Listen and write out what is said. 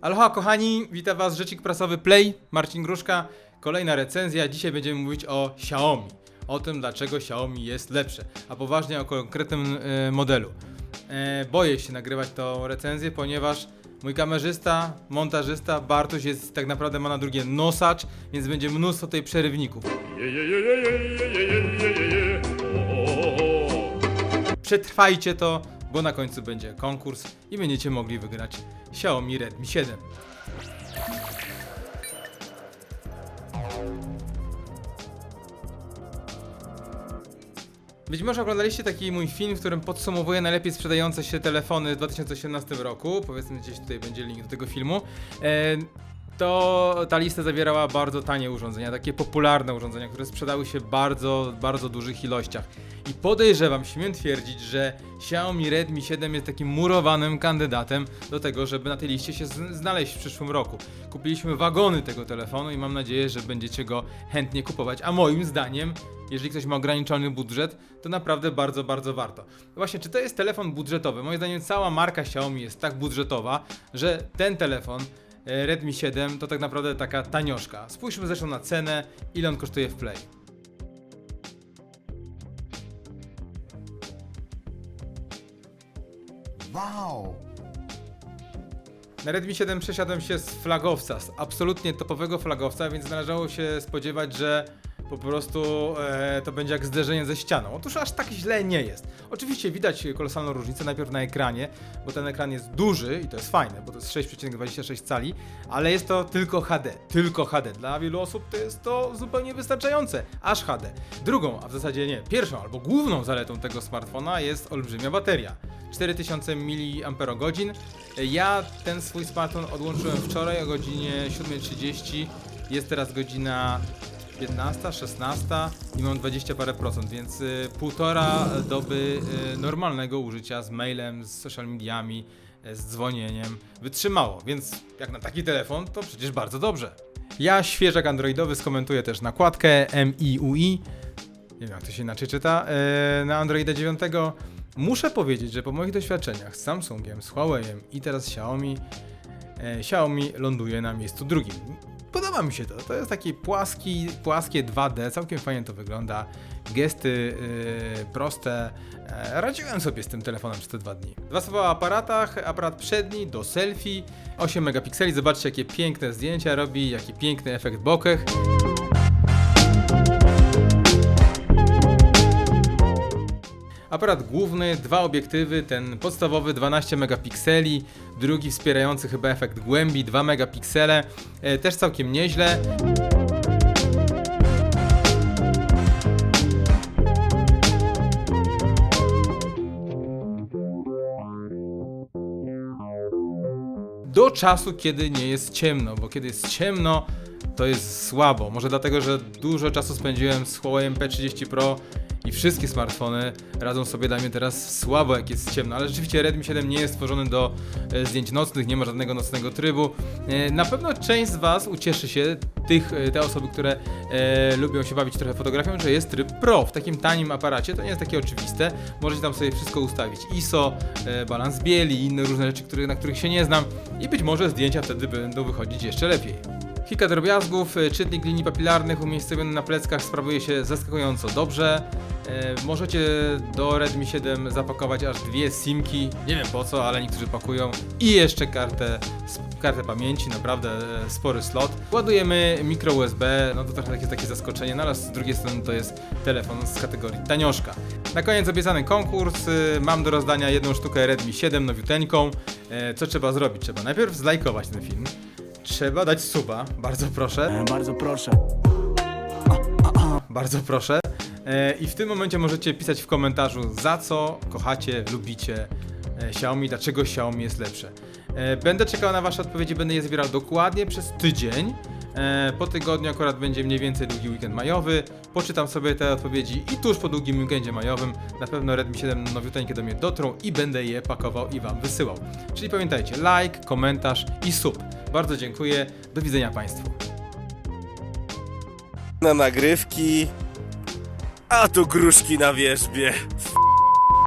Aloha kochani, witam was Rzecznik Prasowy Play, Marcin Gruszka. Kolejna recenzja, dzisiaj będziemy mówić o Xiaomi. O tym, dlaczego Xiaomi jest lepsze, a poważnie o konkretnym e, modelu. E, boję się nagrywać tą recenzję, ponieważ mój kamerzysta, montażysta Bartoś jest tak naprawdę ma na drugie nosacz, więc będzie mnóstwo tutaj przerywników. Przetrwajcie to, bo na końcu będzie konkurs i będziecie mogli wygrać Xiaomi Redmi 7. Być może oglądaliście taki mój film, w którym podsumowuję najlepiej sprzedające się telefony w 2018 roku. Powiedzmy, gdzieś tutaj będzie link do tego filmu. E, to ta lista zawierała bardzo tanie urządzenia, takie popularne urządzenia, które sprzedały się w bardzo, bardzo dużych ilościach. I podejrzewam, śmiem twierdzić, że Xiaomi Redmi 7 jest takim murowanym kandydatem do tego, żeby na tej liście się znaleźć w przyszłym roku. Kupiliśmy wagony tego telefonu i mam nadzieję, że będziecie go chętnie kupować. A moim zdaniem, jeżeli ktoś ma ograniczony budżet, to naprawdę bardzo, bardzo warto. Właśnie, czy to jest telefon budżetowy? Moim zdaniem cała marka Xiaomi jest tak budżetowa, że ten telefon Redmi 7 to tak naprawdę taka tanioszka. Spójrzmy zresztą na cenę, ile on kosztuje w Play. Wow! Na Redmi 7 przesiadłem się z flagowca, z absolutnie topowego flagowca, więc należało się spodziewać, że po prostu e, to będzie jak zderzenie ze ścianą. Otóż aż tak źle nie jest. Oczywiście widać kolosalną różnicę najpierw na ekranie, bo ten ekran jest duży i to jest fajne, bo to jest 6,26 cali, ale jest to tylko HD. Tylko HD. Dla wielu osób to jest to zupełnie wystarczające. Aż HD. Drugą, a w zasadzie nie, pierwszą albo główną zaletą tego smartfona jest olbrzymia bateria. 4000 mAh. Ja ten swój smartfon odłączyłem wczoraj o godzinie 7.30. Jest teraz godzina 15, 16 i mam 20 parę procent, więc y, półtora doby y, normalnego użycia z mailem, z social mediami, y, z dzwonieniem wytrzymało, więc jak na taki telefon to przecież bardzo dobrze. Ja, świeżak androidowy, skomentuję też nakładkę MIUI, nie wiem jak to się inaczej czyta, e, na Androida 9. Muszę powiedzieć, że po moich doświadczeniach z Samsungiem, z Huawei'em i teraz Xiaomi, Xiaomi ląduje na miejscu drugim. Podoba mi się to. To jest taki płaski, płaskie 2D, całkiem fajnie to wygląda. Gesty e, proste. E, radziłem sobie z tym telefonem przez te dwa dni. Dwa słowa o aparatach. Aparat przedni do selfie, 8 megapikseli. Zobaczcie, jakie piękne zdjęcia robi, jaki piękny efekt bokeh. Aparat główny, dwa obiektywy, ten podstawowy 12 megapikseli, drugi wspierający chyba efekt głębi 2 megapiksele, e, też całkiem nieźle. do czasu, kiedy nie jest ciemno, bo kiedy jest ciemno, to jest słabo. Może dlatego, że dużo czasu spędziłem z Huawei P30 Pro i wszystkie smartfony radzą sobie dla mnie teraz słabo, jak jest ciemno. Ale rzeczywiście Redmi 7 nie jest stworzony do e, zdjęć nocnych, nie ma żadnego nocnego trybu. E, na pewno część z Was ucieszy się, tych, e, te osoby, które e, lubią się bawić trochę fotografią, że jest tryb Pro w takim tanim aparacie. To nie jest takie oczywiste. Możecie tam sobie wszystko ustawić. ISO, e, balans bieli inne różne rzeczy, które, na których się nie znam. I być może zdjęcia wtedy będą wychodzić jeszcze lepiej. Kilka drobiazgów, e, czytnik linii papilarnych umiejscowiony na pleckach sprawuje się zaskakująco dobrze. E, możecie do Redmi 7 zapakować aż dwie simki, nie wiem po co, ale niektórzy pakują. I jeszcze kartę, kartę pamięci, naprawdę e, spory slot. Ładujemy mikro USB, no to trochę takie, takie zaskoczenie, no ale z drugiej strony to jest telefon z kategorii tanioszka. Na koniec obiecany konkurs, mam do rozdania jedną sztukę Redmi 7 nowiuteńką. Co trzeba zrobić? Trzeba najpierw zlajkować ten film. Trzeba dać suba, bardzo proszę. E, Bardzo proszę. Bardzo proszę. E, I w tym momencie możecie pisać w komentarzu, za co kochacie, lubicie e, Xiaomi, dlaczego Xiaomi jest lepsze. Będę czekał na Wasze odpowiedzi, będę je zbierał dokładnie przez tydzień. Po tygodniu akurat będzie mniej więcej długi weekend majowy. Poczytam sobie te odpowiedzi i tuż po długim weekendzie majowym na pewno Redmi 7 nowiuteńkie do mnie dotrą i będę je pakował i Wam wysyłał. Czyli pamiętajcie, like, komentarz i sub. Bardzo dziękuję, do widzenia Państwu. na nagrywki, a tu gruszki na wierzbie.